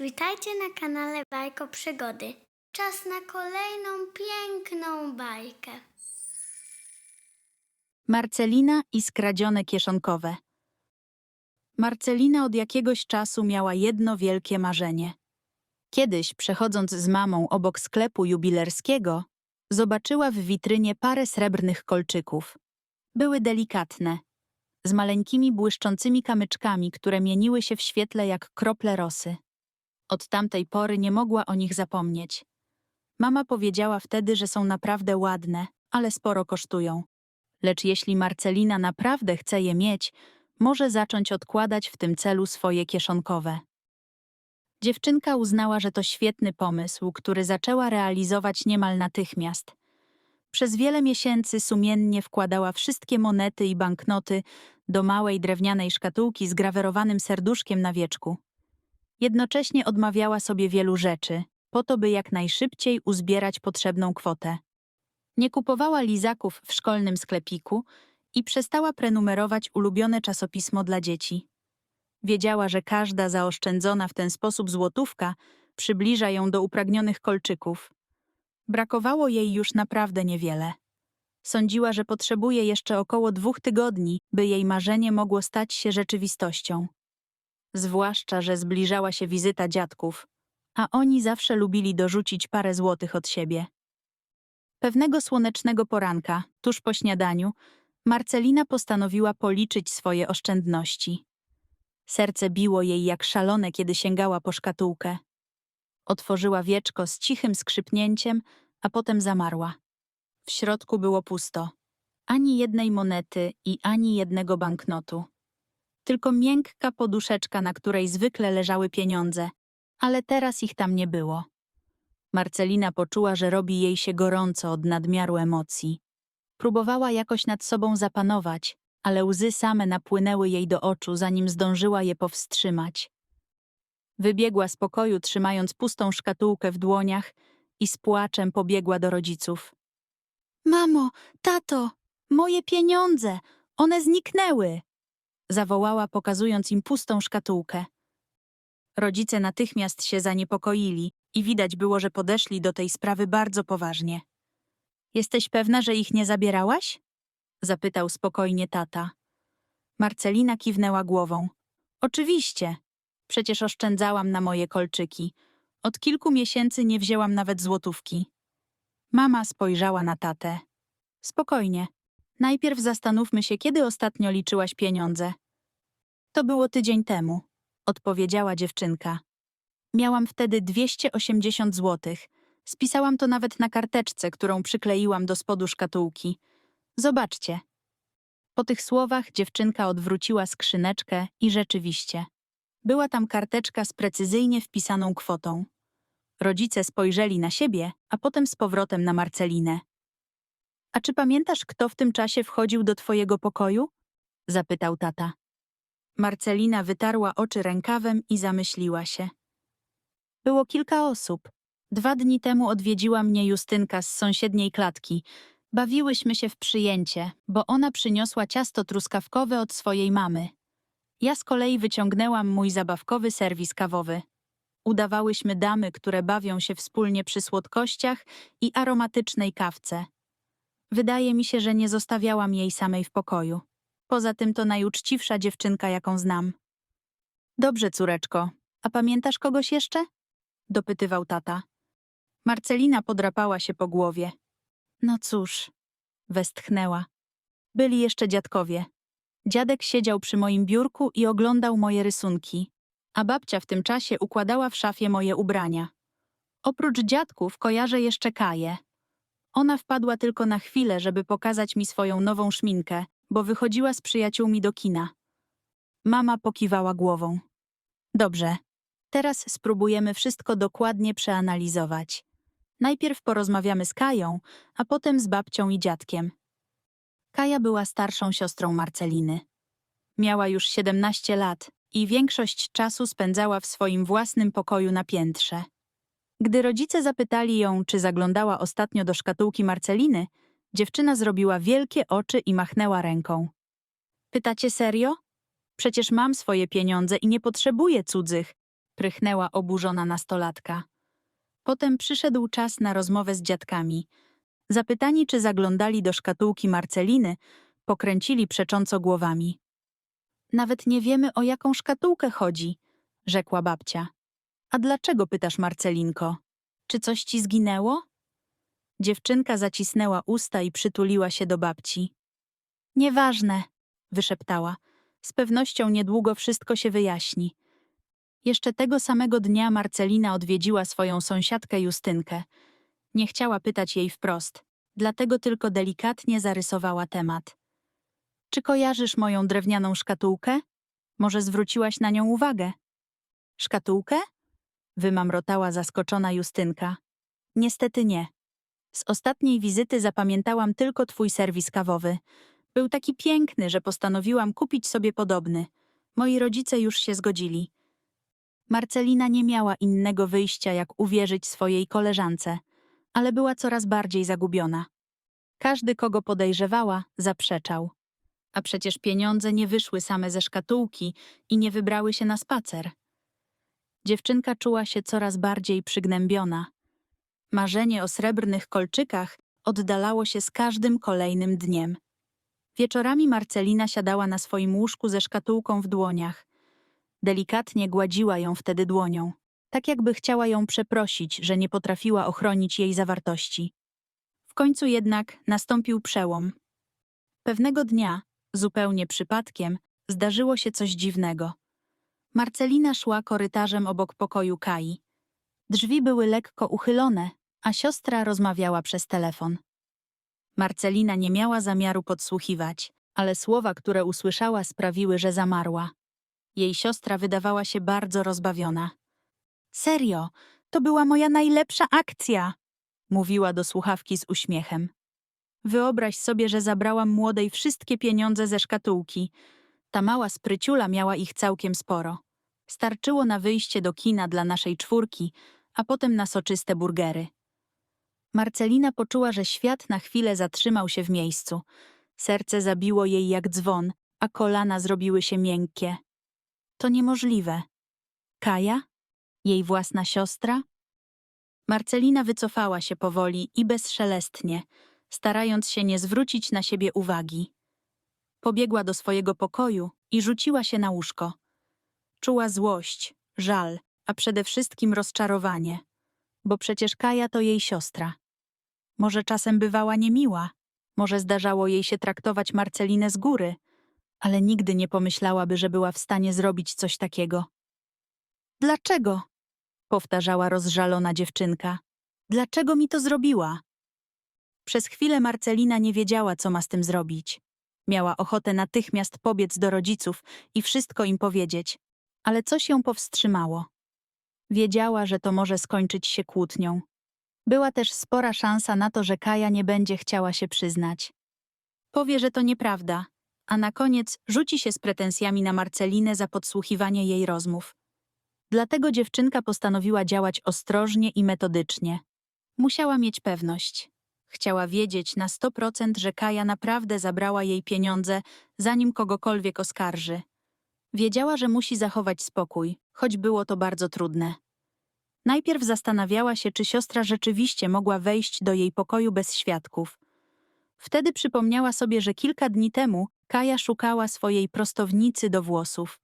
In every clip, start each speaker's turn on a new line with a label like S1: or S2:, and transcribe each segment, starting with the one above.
S1: Witajcie na kanale Bajko Przygody. Czas na kolejną piękną bajkę.
S2: Marcelina i skradzione kieszonkowe. Marcelina od jakiegoś czasu miała jedno wielkie marzenie. Kiedyś, przechodząc z mamą obok sklepu jubilerskiego, zobaczyła w witrynie parę srebrnych kolczyków. Były delikatne, z maleńkimi błyszczącymi kamyczkami, które mieniły się w świetle jak krople rosy. Od tamtej pory nie mogła o nich zapomnieć. Mama powiedziała wtedy, że są naprawdę ładne, ale sporo kosztują. Lecz jeśli Marcelina naprawdę chce je mieć, może zacząć odkładać w tym celu swoje kieszonkowe. Dziewczynka uznała, że to świetny pomysł, który zaczęła realizować niemal natychmiast. Przez wiele miesięcy sumiennie wkładała wszystkie monety i banknoty do małej drewnianej szkatułki z grawerowanym serduszkiem na wieczku. Jednocześnie odmawiała sobie wielu rzeczy, po to by jak najszybciej uzbierać potrzebną kwotę. Nie kupowała lizaków w szkolnym sklepiku i przestała prenumerować ulubione czasopismo dla dzieci. Wiedziała, że każda zaoszczędzona w ten sposób złotówka przybliża ją do upragnionych kolczyków. Brakowało jej już naprawdę niewiele. Sądziła, że potrzebuje jeszcze około dwóch tygodni, by jej marzenie mogło stać się rzeczywistością. Zwłaszcza, że zbliżała się wizyta dziadków, a oni zawsze lubili dorzucić parę złotych od siebie. Pewnego słonecznego poranka, tuż po śniadaniu, Marcelina postanowiła policzyć swoje oszczędności. Serce biło jej jak szalone, kiedy sięgała po szkatułkę. Otworzyła wieczko z cichym skrzypnięciem, a potem zamarła. W środku było pusto. Ani jednej monety i ani jednego banknotu. Tylko miękka poduszeczka, na której zwykle leżały pieniądze, ale teraz ich tam nie było. Marcelina poczuła, że robi jej się gorąco od nadmiaru emocji. Próbowała jakoś nad sobą zapanować, ale łzy same napłynęły jej do oczu, zanim zdążyła je powstrzymać. Wybiegła z pokoju, trzymając pustą szkatułkę w dłoniach i z płaczem pobiegła do rodziców. Mamo, tato, moje pieniądze, one zniknęły! Zawołała, pokazując im pustą szkatułkę. Rodzice natychmiast się zaniepokoili i widać było, że podeszli do tej sprawy bardzo poważnie. Jesteś pewna, że ich nie zabierałaś? Zapytał spokojnie tata. Marcelina kiwnęła głową. Oczywiście. Przecież oszczędzałam na moje kolczyki. Od kilku miesięcy nie wzięłam nawet złotówki. Mama spojrzała na tatę. Spokojnie. Najpierw zastanówmy się, kiedy ostatnio liczyłaś pieniądze. To było tydzień temu, odpowiedziała dziewczynka. Miałam wtedy 280 złotych. Spisałam to nawet na karteczce, którą przykleiłam do spodu szkatułki. Zobaczcie. Po tych słowach dziewczynka odwróciła skrzyneczkę i rzeczywiście. Była tam karteczka z precyzyjnie wpisaną kwotą. Rodzice spojrzeli na siebie, a potem z powrotem na Marcelinę. A czy pamiętasz, kto w tym czasie wchodził do twojego pokoju? zapytał tata. Marcelina wytarła oczy rękawem i zamyśliła się. Było kilka osób. Dwa dni temu odwiedziła mnie Justynka z sąsiedniej klatki. Bawiłyśmy się w przyjęcie, bo ona przyniosła ciasto truskawkowe od swojej mamy. Ja z kolei wyciągnęłam mój zabawkowy serwis kawowy. Udawałyśmy damy, które bawią się wspólnie przy słodkościach i aromatycznej kawce. Wydaje mi się, że nie zostawiałam jej samej w pokoju. Poza tym to najuczciwsza dziewczynka, jaką znam. Dobrze, córeczko. A pamiętasz kogoś jeszcze? dopytywał tata. Marcelina podrapała się po głowie. No cóż, westchnęła. Byli jeszcze dziadkowie. Dziadek siedział przy moim biurku i oglądał moje rysunki, a babcia w tym czasie układała w szafie moje ubrania. Oprócz dziadków kojarzę jeszcze Kaję. Ona wpadła tylko na chwilę, żeby pokazać mi swoją nową szminkę, bo wychodziła z przyjaciółmi do kina. Mama pokiwała głową. Dobrze, teraz spróbujemy wszystko dokładnie przeanalizować. Najpierw porozmawiamy z Kają, a potem z babcią i dziadkiem. Kaja była starszą siostrą Marceliny. Miała już 17 lat i większość czasu spędzała w swoim własnym pokoju na piętrze. Gdy rodzice zapytali ją, czy zaglądała ostatnio do szkatułki Marceliny, dziewczyna zrobiła wielkie oczy i machnęła ręką. Pytacie serio? Przecież mam swoje pieniądze i nie potrzebuję cudzych, Prychnęła oburzona nastolatka. Potem przyszedł czas na rozmowę z dziadkami. Zapytani, czy zaglądali do szkatułki Marceliny, pokręcili przecząco głowami. Nawet nie wiemy, o jaką szkatułkę chodzi, rzekła babcia. A dlaczego pytasz, Marcelinko? Czy coś ci zginęło? Dziewczynka zacisnęła usta i przytuliła się do babci. Nieważne, wyszeptała. Z pewnością niedługo wszystko się wyjaśni. Jeszcze tego samego dnia Marcelina odwiedziła swoją sąsiadkę Justynkę. Nie chciała pytać jej wprost, dlatego tylko delikatnie zarysowała temat. Czy kojarzysz moją drewnianą szkatułkę? Może zwróciłaś na nią uwagę? Szkatułkę? Wymamrotała zaskoczona Justynka. Niestety nie. Z ostatniej wizyty zapamiętałam tylko twój serwis kawowy. Był taki piękny, że postanowiłam kupić sobie podobny. Moi rodzice już się zgodzili. Marcelina nie miała innego wyjścia, jak uwierzyć swojej koleżance, ale była coraz bardziej zagubiona. Każdy, kogo podejrzewała, zaprzeczał. A przecież pieniądze nie wyszły same ze szkatułki i nie wybrały się na spacer. Dziewczynka czuła się coraz bardziej przygnębiona. Marzenie o srebrnych kolczykach oddalało się z każdym kolejnym dniem. Wieczorami Marcelina siadała na swoim łóżku ze szkatułką w dłoniach. Delikatnie gładziła ją wtedy dłonią, tak jakby chciała ją przeprosić, że nie potrafiła ochronić jej zawartości. W końcu jednak nastąpił przełom. Pewnego dnia, zupełnie przypadkiem, zdarzyło się coś dziwnego. Marcelina szła korytarzem obok pokoju Kai. Drzwi były lekko uchylone, a siostra rozmawiała przez telefon. Marcelina nie miała zamiaru podsłuchiwać, ale słowa, które usłyszała, sprawiły, że zamarła. Jej siostra wydawała się bardzo rozbawiona. Serio, to była moja najlepsza akcja, mówiła do słuchawki z uśmiechem. Wyobraź sobie, że zabrałam młodej wszystkie pieniądze ze szkatułki. Ta mała spryciula miała ich całkiem sporo. Starczyło na wyjście do kina dla naszej czwórki, a potem na soczyste burgery. Marcelina poczuła, że świat na chwilę zatrzymał się w miejscu. Serce zabiło jej jak dzwon, a kolana zrobiły się miękkie. To niemożliwe. Kaja? Jej własna siostra? Marcelina wycofała się powoli i bezszelestnie, starając się nie zwrócić na siebie uwagi. Pobiegła do swojego pokoju i rzuciła się na łóżko. Czuła złość, żal, a przede wszystkim rozczarowanie, bo przecież Kaja to jej siostra. Może czasem bywała niemiła, może zdarzało jej się traktować Marcelinę z góry, ale nigdy nie pomyślałaby, że była w stanie zrobić coś takiego. Dlaczego? powtarzała rozżalona dziewczynka. Dlaczego mi to zrobiła? Przez chwilę Marcelina nie wiedziała, co ma z tym zrobić. Miała ochotę natychmiast pobiec do rodziców i wszystko im powiedzieć, ale coś ją powstrzymało. Wiedziała, że to może skończyć się kłótnią. Była też spora szansa na to, że Kaja nie będzie chciała się przyznać. Powie, że to nieprawda, a na koniec rzuci się z pretensjami na Marcelinę za podsłuchiwanie jej rozmów. Dlatego dziewczynka postanowiła działać ostrożnie i metodycznie. Musiała mieć pewność. Chciała wiedzieć na 100%, że Kaja naprawdę zabrała jej pieniądze, zanim kogokolwiek oskarży. Wiedziała, że musi zachować spokój, choć było to bardzo trudne. Najpierw zastanawiała się, czy siostra rzeczywiście mogła wejść do jej pokoju bez świadków. Wtedy przypomniała sobie, że kilka dni temu Kaja szukała swojej prostownicy do włosów.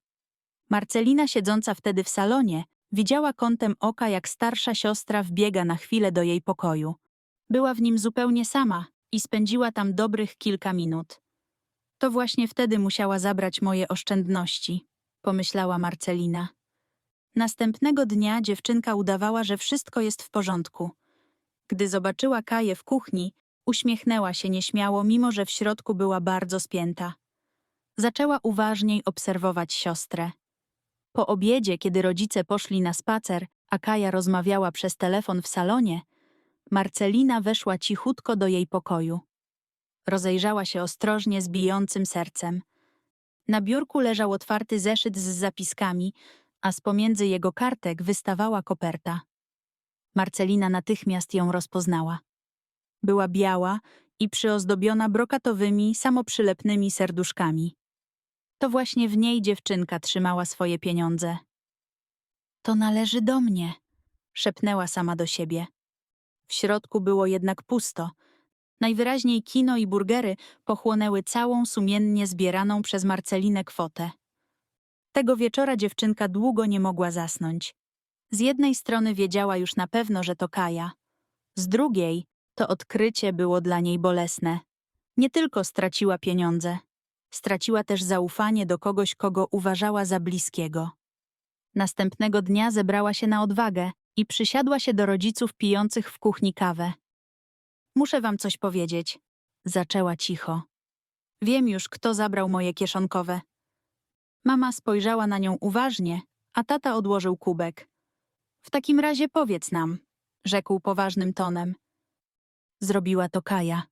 S2: Marcelina, siedząca wtedy w salonie, widziała kątem oka, jak starsza siostra wbiega na chwilę do jej pokoju. Była w nim zupełnie sama i spędziła tam dobrych kilka minut. To właśnie wtedy musiała zabrać moje oszczędności, pomyślała Marcelina. Następnego dnia dziewczynka udawała, że wszystko jest w porządku. Gdy zobaczyła Kaję w kuchni, uśmiechnęła się nieśmiało, mimo że w środku była bardzo spięta. Zaczęła uważniej obserwować siostrę. Po obiedzie, kiedy rodzice poszli na spacer, a Kaja rozmawiała przez telefon w salonie, Marcelina weszła cichutko do jej pokoju. Rozejrzała się ostrożnie z bijącym sercem. Na biurku leżał otwarty zeszyt z zapiskami, a z pomiędzy jego kartek wystawała koperta. Marcelina natychmiast ją rozpoznała. Była biała i przyozdobiona brokatowymi, samoprzylepnymi serduszkami. To właśnie w niej dziewczynka trzymała swoje pieniądze. To należy do mnie, szepnęła sama do siebie. W środku było jednak pusto. Najwyraźniej kino i burgery pochłonęły całą sumiennie zbieraną przez Marcelinę kwotę. Tego wieczora dziewczynka długo nie mogła zasnąć. Z jednej strony wiedziała już na pewno, że to Kaja. Z drugiej to odkrycie było dla niej bolesne. Nie tylko straciła pieniądze, straciła też zaufanie do kogoś, kogo uważała za bliskiego. Następnego dnia zebrała się na odwagę i przysiadła się do rodziców pijących w kuchni kawę. Muszę wam coś powiedzieć, zaczęła cicho. Wiem już, kto zabrał moje kieszonkowe. Mama spojrzała na nią uważnie, a tata odłożył kubek. W takim razie powiedz nam, rzekł poważnym tonem. Zrobiła to Kaja.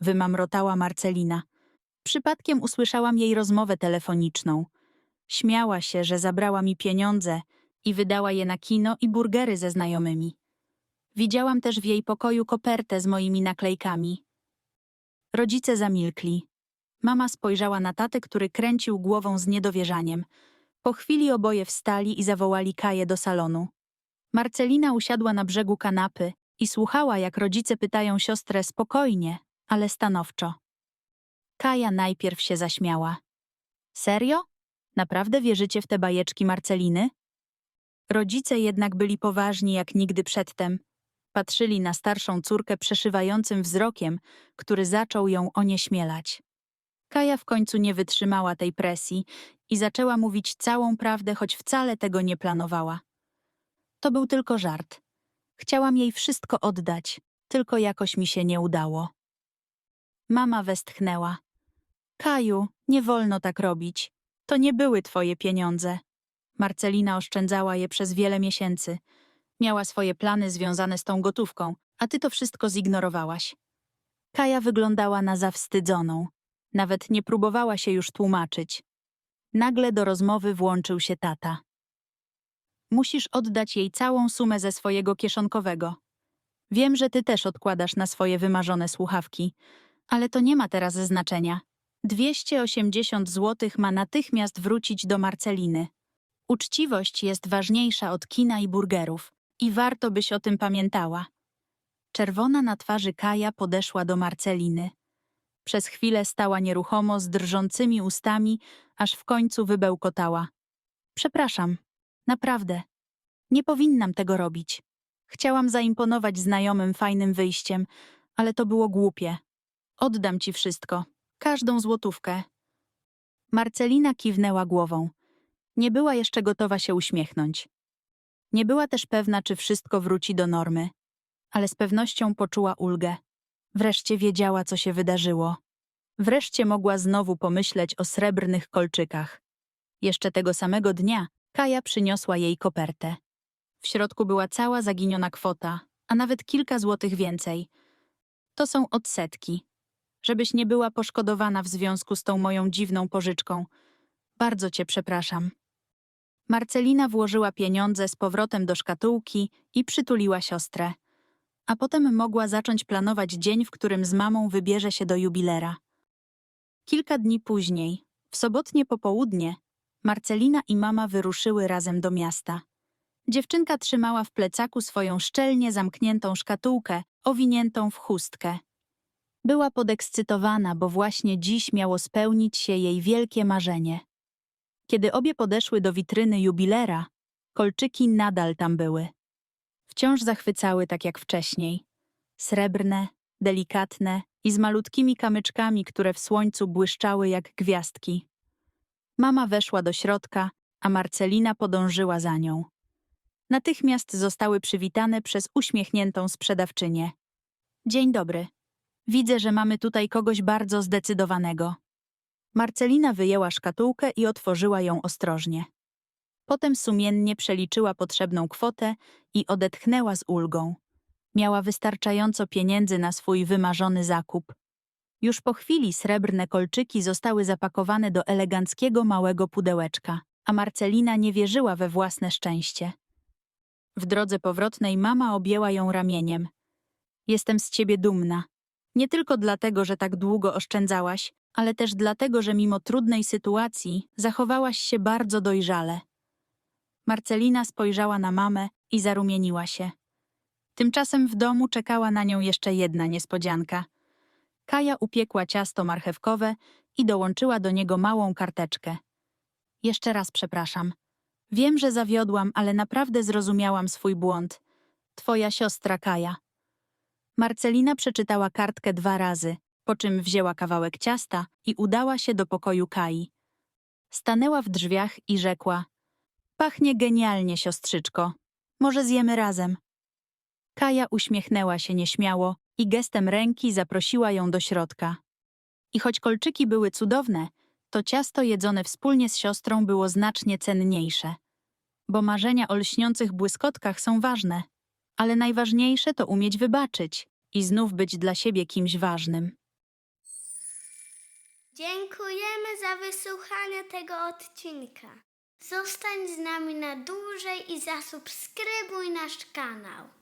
S2: Wymamrotała Marcelina. Przypadkiem usłyszałam jej rozmowę telefoniczną. Śmiała się, że zabrała mi pieniądze i wydała je na kino i burgery ze znajomymi. Widziałam też w jej pokoju kopertę z moimi naklejkami. Rodzice zamilkli. Mama spojrzała na tatę, który kręcił głową z niedowierzaniem. Po chwili oboje wstali i zawołali Kaję do salonu. Marcelina usiadła na brzegu kanapy i słuchała, jak rodzice pytają siostrę spokojnie, ale stanowczo. Kaja najpierw się zaśmiała. Serio? Naprawdę wierzycie w te bajeczki Marceliny? Rodzice jednak byli poważni jak nigdy przedtem. Patrzyli na starszą córkę przeszywającym wzrokiem, który zaczął ją onieśmielać. Kaja w końcu nie wytrzymała tej presji i zaczęła mówić całą prawdę, choć wcale tego nie planowała. To był tylko żart. Chciałam jej wszystko oddać, tylko jakoś mi się nie udało. Mama westchnęła. Kaju, nie wolno tak robić. To nie były twoje pieniądze. Marcelina oszczędzała je przez wiele miesięcy. Miała swoje plany związane z tą gotówką, a ty to wszystko zignorowałaś. Kaja wyglądała na zawstydzoną. Nawet nie próbowała się już tłumaczyć. Nagle do rozmowy włączył się tata. Musisz oddać jej całą sumę ze swojego kieszonkowego. Wiem, że ty też odkładasz na swoje wymarzone słuchawki, ale to nie ma teraz znaczenia. 280 zł ma natychmiast wrócić do Marceliny. Uczciwość jest ważniejsza od kina i burgerów i warto byś o tym pamiętała. Czerwona na twarzy Kaja podeszła do Marceliny. Przez chwilę stała nieruchomo z drżącymi ustami, aż w końcu wybełkotała. Przepraszam, naprawdę. Nie powinnam tego robić. Chciałam zaimponować znajomym fajnym wyjściem, ale to było głupie. Oddam ci wszystko, każdą złotówkę. Marcelina kiwnęła głową. Nie była jeszcze gotowa się uśmiechnąć. Nie była też pewna, czy wszystko wróci do normy, ale z pewnością poczuła ulgę. Wreszcie wiedziała, co się wydarzyło. Wreszcie mogła znowu pomyśleć o srebrnych kolczykach. Jeszcze tego samego dnia Kaja przyniosła jej kopertę. W środku była cała zaginiona kwota, a nawet kilka złotych więcej. To są odsetki. Żebyś nie była poszkodowana w związku z tą moją dziwną pożyczką. Bardzo cię przepraszam. Marcelina włożyła pieniądze z powrotem do szkatułki i przytuliła siostrę. A potem mogła zacząć planować dzień, w którym z mamą wybierze się do jubilera. Kilka dni później, w sobotnie popołudnie, Marcelina i mama wyruszyły razem do miasta. Dziewczynka trzymała w plecaku swoją szczelnie zamkniętą szkatułkę, owiniętą w chustkę. Była podekscytowana, bo właśnie dziś miało spełnić się jej wielkie marzenie. Kiedy obie podeszły do witryny jubilera, kolczyki nadal tam były. Wciąż zachwycały tak jak wcześniej. Srebrne, delikatne i z malutkimi kamyczkami, które w słońcu błyszczały jak gwiazdki. Mama weszła do środka, a Marcelina podążyła za nią. Natychmiast zostały przywitane przez uśmiechniętą sprzedawczynię. Dzień dobry. Widzę, że mamy tutaj kogoś bardzo zdecydowanego. Marcelina wyjęła szkatułkę i otworzyła ją ostrożnie. Potem sumiennie przeliczyła potrzebną kwotę i odetchnęła z ulgą. Miała wystarczająco pieniędzy na swój wymarzony zakup. Już po chwili srebrne kolczyki zostały zapakowane do eleganckiego małego pudełeczka, a Marcelina nie wierzyła we własne szczęście. W drodze powrotnej mama objęła ją ramieniem. Jestem z ciebie dumna. Nie tylko dlatego, że tak długo oszczędzałaś, ale też dlatego, że mimo trudnej sytuacji zachowałaś się bardzo dojrzale. Marcelina spojrzała na mamę i zarumieniła się. Tymczasem w domu czekała na nią jeszcze jedna niespodzianka. Kaja upiekła ciasto marchewkowe i dołączyła do niego małą karteczkę. Jeszcze raz przepraszam. Wiem, że zawiodłam, ale naprawdę zrozumiałam swój błąd. Twoja siostra Kaja. Marcelina przeczytała kartkę dwa razy, po czym wzięła kawałek ciasta i udała się do pokoju Kai. Stanęła w drzwiach i rzekła: Pachnie genialnie, siostrzyczko. Może zjemy razem. Kaja uśmiechnęła się nieśmiało i gestem ręki zaprosiła ją do środka. I choć kolczyki były cudowne, to ciasto jedzone wspólnie z siostrą było znacznie cenniejsze. Bo marzenia o lśniących błyskotkach są ważne, ale najważniejsze to umieć wybaczyć i znów być dla siebie kimś ważnym.
S1: Dziękujemy za wysłuchanie tego odcinka. Zostań z nami na dłużej i zasubskrybuj nasz kanał.